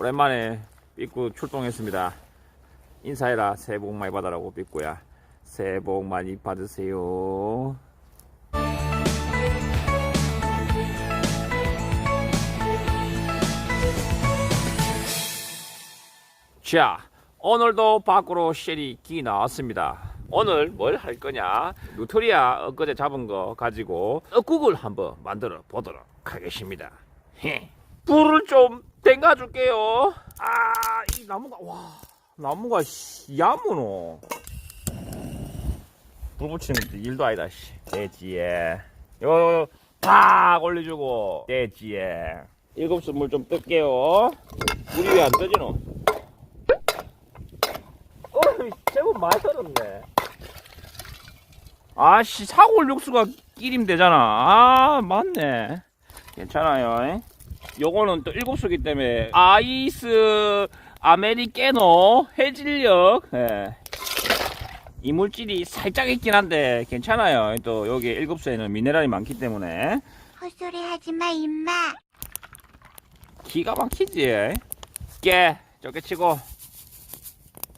오랜만에 삐꾸 출동했습니다. 인사해라. 새해 복 많이 받아라고 삐꾸야. 새해 복 많이 받으세요. 자, 오늘도 밖으로 쉘이 기 나왔습니다. 오늘 뭘 할 거냐? 누트리아 엊그제 잡은 거 가지고 떡국을 한번 만들어 보도록 하겠습니다. 헤. 불을 좀 땡가 줄게요. 아, 이 나무가 와, 나무가 씨, 야무노. 불 붙이는 일도 아니다. 씨. 돼지에. 요, 팍 올려주고 돼지에. 일곱 수 물 좀 뜰게요. 물이 왜 안 떠지노? 어, 제법 많이 떨었네. 아씨, 사골 육수가 끼림 되잖아. 아, 맞네. 괜찮아요. 에? 요거는 또 일곱 수기 때문에 아이스 아메리케노 해질녘 예. 이물질이 살짝 있긴 한데 괜찮아요. 또 여기 일곱 수에는 미네랄이 많기 때문에 헛소리 하지 마, 임마. 기가 막히지. 깨 적게 치고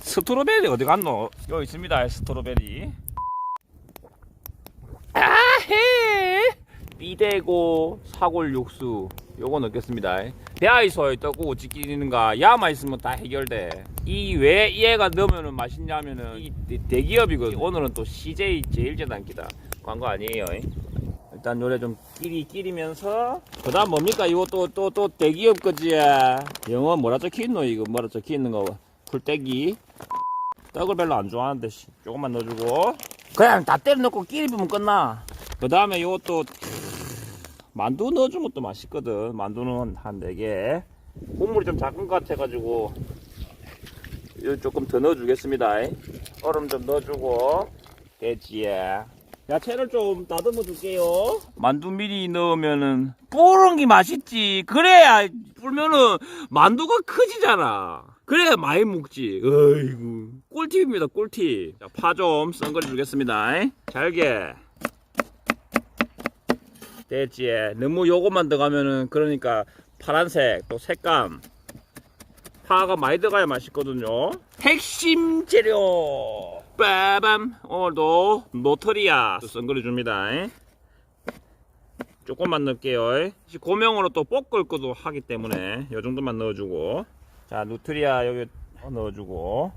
스트로베리 어디 갔노? 여기 있습니다. 스트로베리. 아헤 비대고 사골 육수 요거 넣겠습니다. 대하이소에 떡국 지키는가 야만 있으면 다 해결돼. 이 왜 얘가 넣으면 맛있냐면은 이 대- 대기업이거든. 오늘은 또 CJ 제일제단기다. 광고 아니에요. 일단 요래 좀 끼리 끼리면서 그 다음 뭡니까 이거 또 또 또 대기업 거지 영어 뭐라 적혀있노 이거 뭐라 적혀있는 거 풀떼기 떡을 별로 안 좋아하는데 씨, 조금만 넣어주고 그냥 다 때려 넣고 끼리 부으면 끝나 그 다음에 요것도 만두 넣어주면 또 맛있거든 만두는 한 4개 국물이 좀 작은 것 같아가지고 요 조금 더 넣어주겠습니다 얼음 좀 넣어주고 돼지에 야채를 좀 다듬어 줄게요. 만두 미리 넣으면은 뿌른 게 맛있지. 그래야 불면은 만두가 커지잖아. 그래야 많이 먹지. 어이구. 꿀팁입니다, 꿀팁. 자, 파좀 썬거리 주겠습니다. 잘게. 됐지. 너무 요것만 들어가면은 그러니까 파란색 또 색감. 파가 많이 들어가야 맛있거든요. 핵심 재료. 빠밤. 오늘도 노트리아 썬거리 줍니다. 조금만 넣을게요. 고명으로 또 볶을 것도 하기 때문에 이 정도만 넣어주고. 자, 누트리아 여기 넣어주고.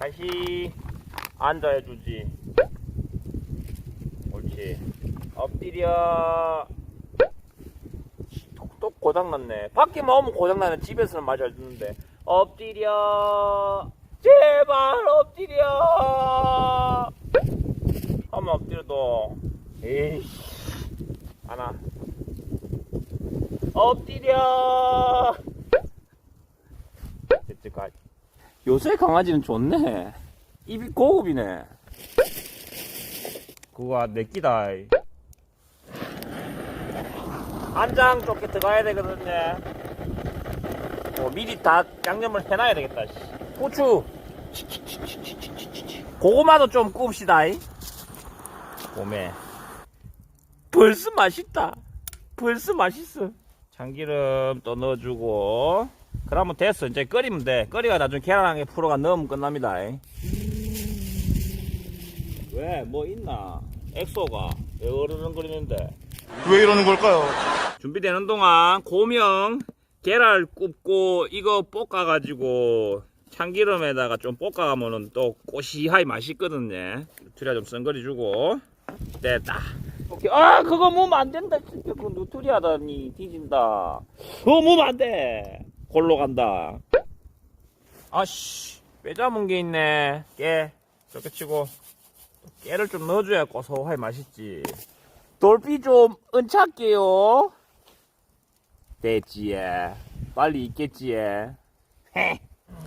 다시 앉아 해주지. 옳지. 엎드려. 또, 또 고장났네. 밖에만 오면 고장나는 집에서는 말이 잘 듣는데. 엎드려. 제발 엎드려. 한번 엎드려도. 에이씨. 하나. 엎드려. 됐지까. 요새 강아지는 좋네. 입이 고급이네. 그거 내 끼다. 안장 쪽에 들어가야 되거든요. 뭐 미리 다 양념을 해놔야 되겠다. 씨. 고추. 고구마도 좀 굽시다. 이. 봄에. 벌써 맛있다. 벌써 맛있어. 참기름 또 넣어주고. 그러면 됐어. 이제 끓이면 돼. 끓이가 나중에 계란하게 풀어가 넣으면 끝납니다. 왜? 뭐 있나? 엑소가 왜 어르렁거리는데? 왜 이러는 걸까요? 준비되는 동안 고명 계란 굽고 이거 볶아가지고 참기름에다가 좀 볶아가면은 또 꼬시하이 맛있거든요. 누트리아 좀 썬거리 주고 됐다. 오케이. 아 그거 무면 안 된다. 진짜 그 누트리아다니 뒤진다. 그거 무면 안 돼. 골로 간다. 아씨 빼잡은 게 있네. 깨 저렇게 치고 깨를 좀 넣어줘야 고소하이 맛있지. 돌비 좀 은착게요. 됐지에. 빨리 있겠지에. 헤.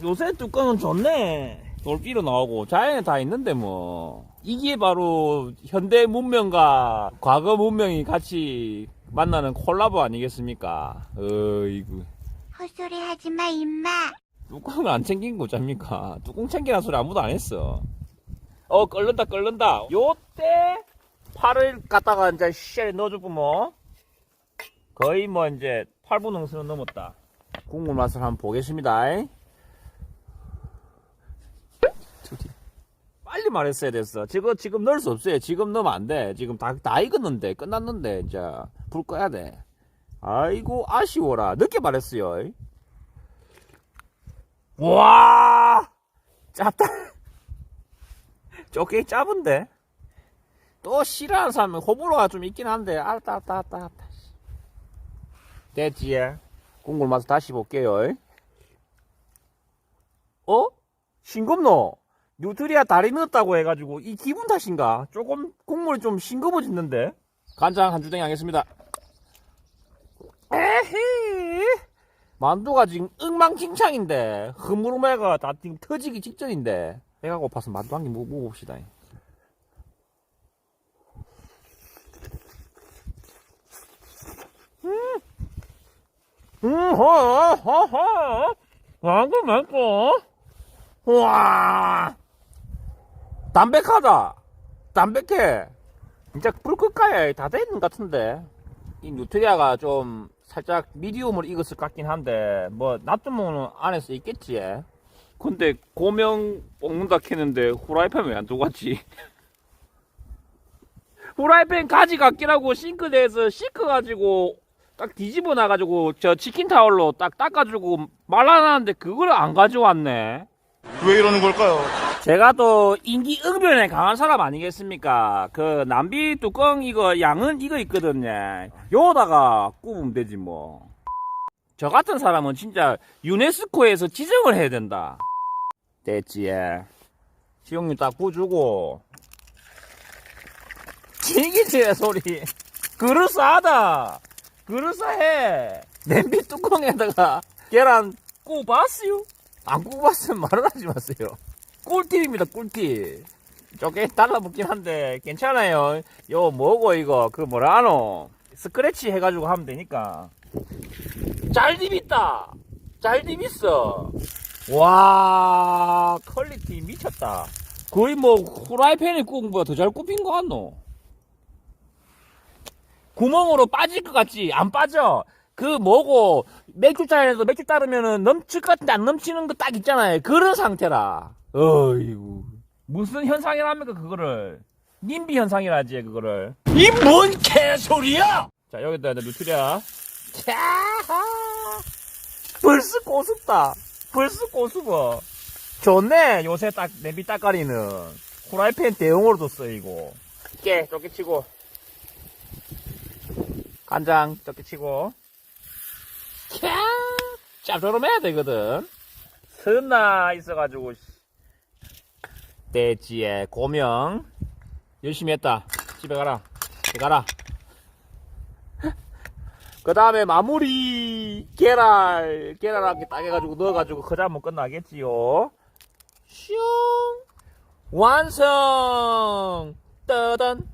요새 뚜껑은 좋네. 돌비로 나오고 자연에 다 있는데 뭐. 이게 바로 현대 문명과 과거 문명이 같이 만나는 콜라보 아니겠습니까? 어이구. 헛소리 하지 마, 임마. 뚜껑을 안 챙긴 거 잡니까? 뚜껑 챙기라는 소리 아무도 안 했어. 어, 끓는다, 끓는다. 요때 팔을 갖다가 이제 쉘에 넣어주고 뭐 거의 뭐 이제 8분 응수는 넘었다. 국물 맛을 한번 보겠습니다. 빨리 말했어야 됐어. 지금, 지금 넣을 수 없어요. 지금 넣으면 안 돼. 지금 다, 다 익었는데, 끝났는데, 이제. 불 꺼야 돼. 아이고, 아쉬워라. 늦게 말했어요. 와! 짭다. 쪼개 짜은데 또 싫어하는 사람은 호불호가 좀 있긴 한데, 알았다, 알았다, 알았다, 알았다. 됐지? 예. 국물 맛을 다시 볼게요. 어? 싱겁노? 뉴트리아 다리 넣었다고 해가지고 이 기분 탓인가? 조금 국물이 좀 싱거워졌는데? 간장 한 주댕이 하겠습니다. 에헤 만두가 지금 엉망진창인데 흐물흐물가 다 지금 터지기 직전인데 배가 고파서 만두 한 개 먹어봅시다. 허, 허, 허. 완전 맛있어. 와, 담백하다. 담백해. 진짜 불 끌까야 다 되는 것 같은데. 이 누트리아가 좀 살짝 미디움으로 익었을 것 같긴 한데, 뭐, 놔두면 안에서 있겠지. 근데 고명 볶는다 캐는데 후라이팬 왜안 두고 갔지? 후라이팬 가지 같기라고 싱크대에서 씻어가지고 딱 뒤집어 놔가지고 저 치킨 타월로 딱 닦아주고 말라놨는데 그걸 안 가져왔네. 왜 이러는 걸까요? 제가 또 인기 응변에 강한 사람 아니겠습니까? 그 남비 뚜껑 이거 양은 이거 있거든요. 요다가 굽으면 되지 뭐. 저 같은 사람은 진짜 유네스코에서 지정을 해야 된다. 됐지. 예. 지용님 딱 부주고. 튀기지 소리. 그럴싸하다. 그럴싸해. 냄비 뚜껑에다가 계란 구워봤어요? 안 구워봤으면 말을 하지 마세요. 꿀팁입니다, 꿀팁. 조금 달라붙긴 한데, 괜찮아요. 요, 뭐고, 이거, 그 뭐라 하노? 스크래치 해가지고 하면 되니까. 잘딥 있다! 잘딥 있어! 와, 퀄리티 미쳤다. 거의 뭐, 후라이팬에 구운 거보다 더 잘 굽힌 거 같노? 구멍으로 빠질 것 같지? 안 빠져! 그 뭐고, 맥주 잔에서 맥주 따르면은 넘칠 것 같은데 안 넘치는 거 딱 있잖아요. 그런 상태라. 어이구. 무슨 현상이랍니까, 그거를. 님비 현상이라지, 그거를. 이 뭔 개소리야! 자, 여기다 누트리아. 캬 벌써 고습다. 벌써 고수버. 좋네, 요새 딱, 냄비 따까리는. 후라이팬 대용으로도 쓰이고. 깨, 좁게 치고. 간장, 적게 치고. 캬! 짭조름해야 되거든. 선나 있어가지고, 씨. 돼지의 고명. 열심히 했다. 집에 가라. 집에 가라. 그 다음에 마무리 계란 계란하게 딱 해가지고 넣어가지고 그자면 끝나겠지요 슝 완성 떠던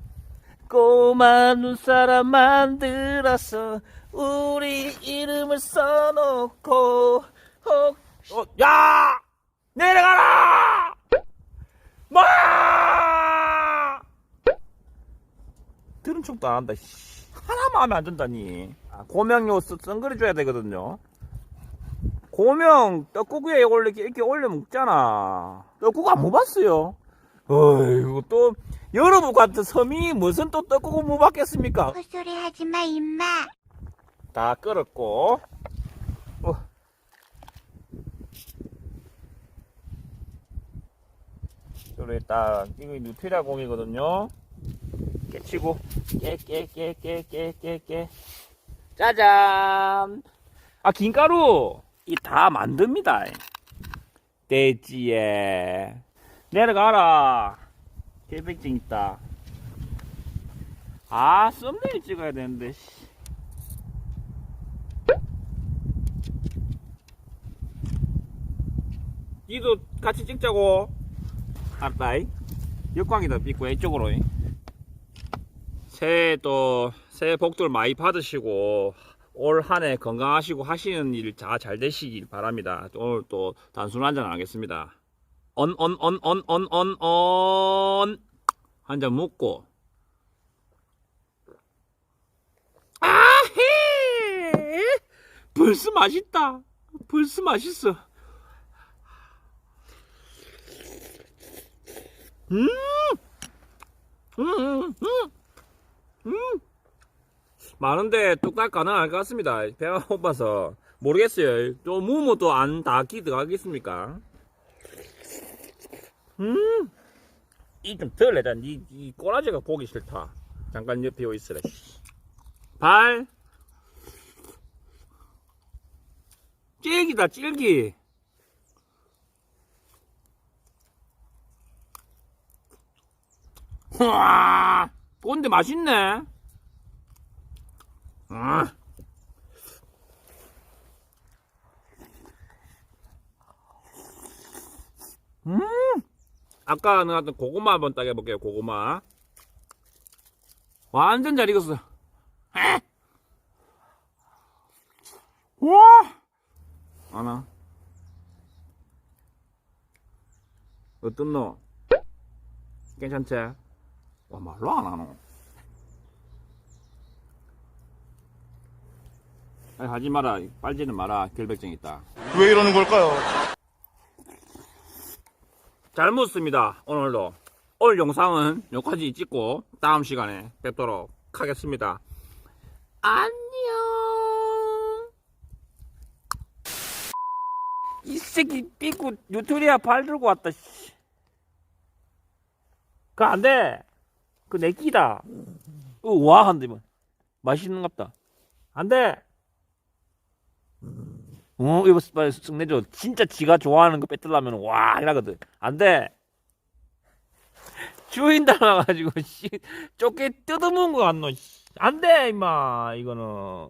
꼬마 눈사람 만들어서 우리 이름을 써놓고 어, 어, 야! 내려가라! 마 들은 척도 안 한다 씨. 하나만 하면 안 된다니. 아, 고명요 쓰- 선글이 줘야 되거든요. 고명 떡국 위에 올려 이렇게 올려 먹잖아. 떡국 안 먹어봤어요. 어이구 또 여러분 같은 섬이 무슨 또 떡국을 못 받겠습니까? 헛소리 하지 마, 임마. 다 끓었고. 어. 요래 딱 이거 누테라 공이거든요. 깨치고. 깨 깨 깨 깨 깨 깨 깨. 짜잔. 아 김가루! 이 다 만듭니다. 돼지에. 내려가라 계백증 있다 아 썸네일 찍어야 되는데 씨. 니도 같이 찍자고. 알았다이. 역광이다, 삐꾸, 이쪽으로. 새해 또, 새해 복들 많이 받으시고, 올 한 해 건강하시고 하시는 일 다 잘 되시길 바랍니다. 오늘 또 단순 한잔 하겠습니다. 언, 언, 언, 언, 언, 언, 언. 한 잔 먹고. 아헤! 벌써 맛있다. 벌써 맛있어. 음, 음, 음, 음, 음. 많은데 뚝딱 가능할 것 같습니다. 배가 고파서 모르겠어요. 또 무모 또안 닿기 들어가겠습니까? 음, 이 좀덜 내자. 이, 이 꼬라지가 보기 싫다. 잠깐 옆에 오 있으래. 발. 찔기다, 찔기. 와, 근데 맛있네. 아. 음, 아까 나왔던 고구마 한번 따게 볼게요, 고구마. 완전 잘 익었어. 에! 와! 어떤 너? 괜찮지? 와, 말로 안 하노? 아니, 하지 마라. 빨지는 마라. 결백증 있다. 왜 이러는 걸까요? 잘 먹었습니다. 오늘도. 오늘 영상은 여기까지 찍고 다음 시간에 뵙도록 하겠습니다. 안녕. 이 새끼 삐꾸 뉴트리아 발 들고 왔다. 씨. 그거 안 돼. 그 내 끼다. 우와 한데 뭐 맛있는갑다. 안 돼. 어, 이거 빨리 쓱 내줘. 진짜 지가 좋아하는 거 뺏으려면 와 이라거든. 안 돼. 주인 닮아가지고 씨 쫓게 뜯어먹은 거 같노. 씨. 안 돼, 임마. 이거는.